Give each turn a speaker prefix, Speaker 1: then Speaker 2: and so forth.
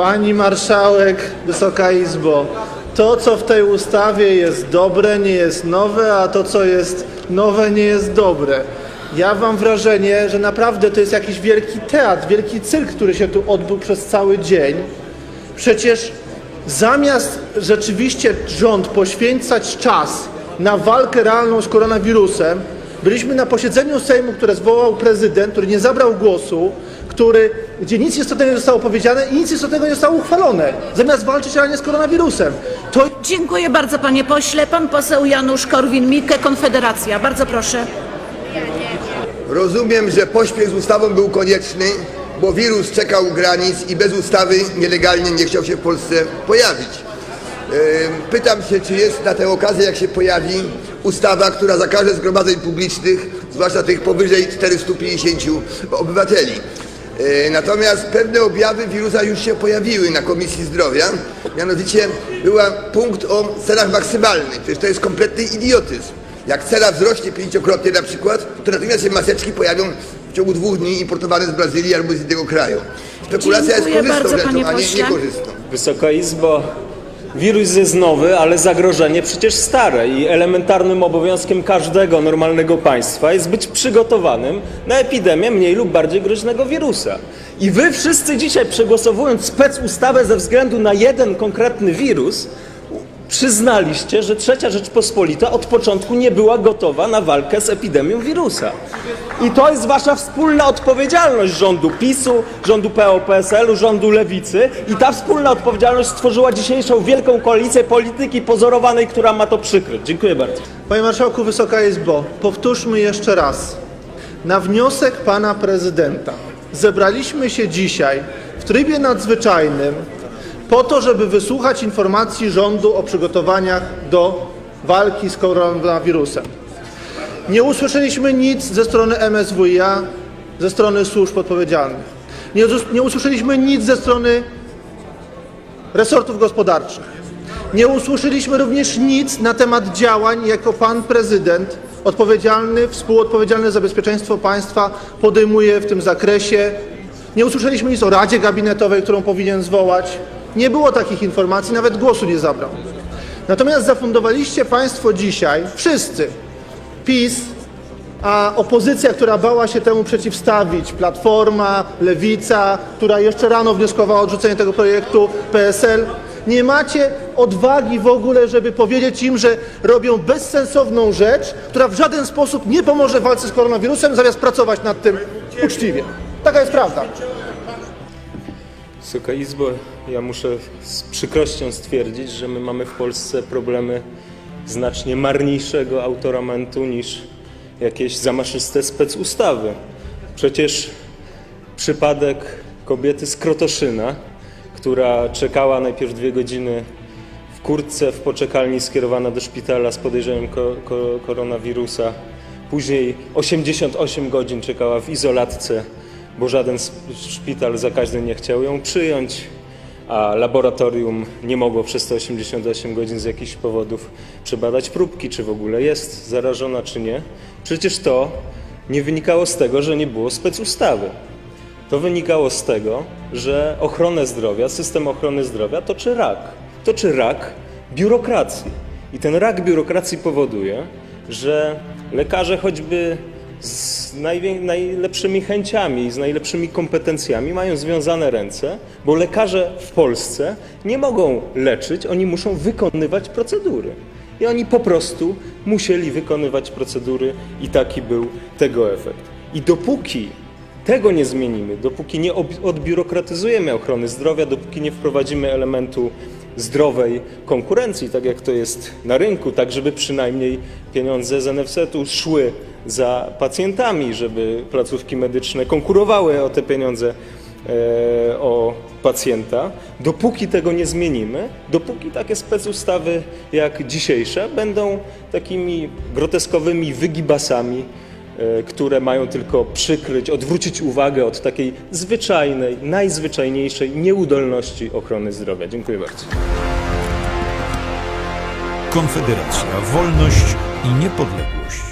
Speaker 1: Pani marszałek, Wysoka Izbo, to co w tej ustawie jest dobre nie jest nowe, a to co jest nowe nie jest dobre. Ja mam wrażenie, że naprawdę to jest jakiś wielki teatr, wielki cyrk, który się tu odbył przez cały dzień. Przecież zamiast rzeczywiście rząd poświęcać czas na walkę realną z koronawirusem, byliśmy na posiedzeniu Sejmu, które zwołał prezydent, który nie zabrał głosu, który, gdzie nic istotnego nie zostało powiedziane i nic istotnego nie zostało uchwalone, zamiast walczyć realnie z koronawirusem. To
Speaker 2: Dziękuję bardzo panie pośle. Pan poseł Janusz Korwin-Mikke, Konfederacja. Bardzo proszę.
Speaker 3: Rozumiem, że pośpiech z ustawą był konieczny, bo wirus czekał u granic i bez ustawy nielegalnie nie chciał się w Polsce pojawić. Pytam się, czy jest na tę okazję, jak się pojawi ustawa, która zakaże zgromadzeń publicznych, zwłaszcza tych powyżej 450 obywateli. Yy, Natomiast pewne objawy wirusa już się pojawiły na Komisji Zdrowia. Mianowicie była punkt o cenach maksymalnych. Przecież to jest kompletny idiotyzm. Jak cena wzrośnie pięciokrotnie na przykład, to natychmiast się maseczki pojawią w ciągu dwóch dni importowane z Brazylii albo z innego kraju. Spekulacja jest
Speaker 2: Dziękuję
Speaker 3: korzystną
Speaker 2: bardzo,
Speaker 3: rzeczą, a nie niekorzystną.
Speaker 4: Wysoka Izbo, wirus jest nowy, ale zagrożenie przecież stare i elementarnym obowiązkiem każdego normalnego państwa jest być przygotowanym na epidemię mniej lub bardziej groźnego wirusa. I wy wszyscy dzisiaj przegłosowując specustawę ze względu na jeden konkretny wirus, przyznaliście, że trzecia Rzeczpospolita od początku nie była gotowa na walkę z epidemią wirusa. I to jest wasza wspólna odpowiedzialność rządu PiSu, rządu PO-PSL-u, rządu Lewicy i ta wspólna odpowiedzialność stworzyła dzisiejszą wielką koalicję polityki pozorowanej, która ma to przykryć. Dziękuję bardzo.
Speaker 1: Panie Marszałku, Wysoka Izbo, powtórzmy jeszcze raz. Na wniosek Pana Prezydenta zebraliśmy się dzisiaj w trybie nadzwyczajnym po to, żeby wysłuchać informacji rządu o przygotowaniach do walki z koronawirusem. Nie usłyszeliśmy nic ze strony MSWiA, ze strony służb odpowiedzialnych. Nie, nie usłyszeliśmy nic ze strony resortów gospodarczych. Nie usłyszeliśmy również nic na temat działań, jako pan prezydent odpowiedzialny, współodpowiedzialny za bezpieczeństwo państwa podejmuje w tym zakresie. Nie usłyszeliśmy nic o Radzie Gabinetowej, którą powinien zwołać. Nie było takich informacji, nawet głosu nie zabrał. Natomiast zafundowaliście państwo dzisiaj, wszyscy, PiS, a opozycja, która bała się temu przeciwstawić, Platforma, Lewica, która jeszcze rano wnioskowała o odrzucenie tego projektu, PSL, nie macie odwagi w ogóle, żeby powiedzieć im, że robią bezsensowną rzecz, która w żaden sposób nie pomoże w walce z koronawirusem, zamiast pracować nad tym uczciwie. Taka jest prawda.
Speaker 4: Wysoka Izbo, ja muszę z przykrością stwierdzić, że my mamy w Polsce problemy znacznie marniejszego autoramentu niż jakieś zamaszyste specustawy. Przecież przypadek kobiety z Krotoszyna, która czekała najpierw dwie godziny w kurtce w poczekalni skierowana do szpitala z podejrzeniem ko- ko- koronawirusa, później 88 godzin czekała w izolatce, bo żaden szpital zakaźny nie chciał ją przyjąć, a laboratorium nie mogło przez te 88 godzin z jakichś powodów przebadać próbki, czy w ogóle jest zarażona, czy nie. Przecież to nie wynikało z tego, że nie było specustawy. To wynikało z tego, że ochronę zdrowia, system ochrony zdrowia toczy rak. Toczy rak biurokracji. I ten rak biurokracji powoduje, że lekarze choćby z najlepszymi chęciami z najlepszymi kompetencjami mają związane ręce, bo lekarze w Polsce nie mogą leczyć, oni muszą wykonywać procedury. I oni po prostu musieli wykonywać procedury i taki był tego efekt. I dopóki tego nie zmienimy, dopóki nie odbiurokratyzujemy ochrony zdrowia, dopóki nie wprowadzimy elementu zdrowej konkurencji, tak jak to jest na rynku, tak żeby przynajmniej pieniądze z NFZ-u szły za pacjentami, żeby placówki medyczne konkurowały o te pieniądze e, o pacjenta. Dopóki tego nie zmienimy, dopóki takie specustawy jak dzisiejsze będą takimi groteskowymi wygibasami, e, które mają tylko przykryć, odwrócić uwagę od takiej zwyczajnej, najzwyczajniejszej nieudolności ochrony zdrowia. Dziękuję bardzo.
Speaker 5: Konfederacja, wolność i niepodległość.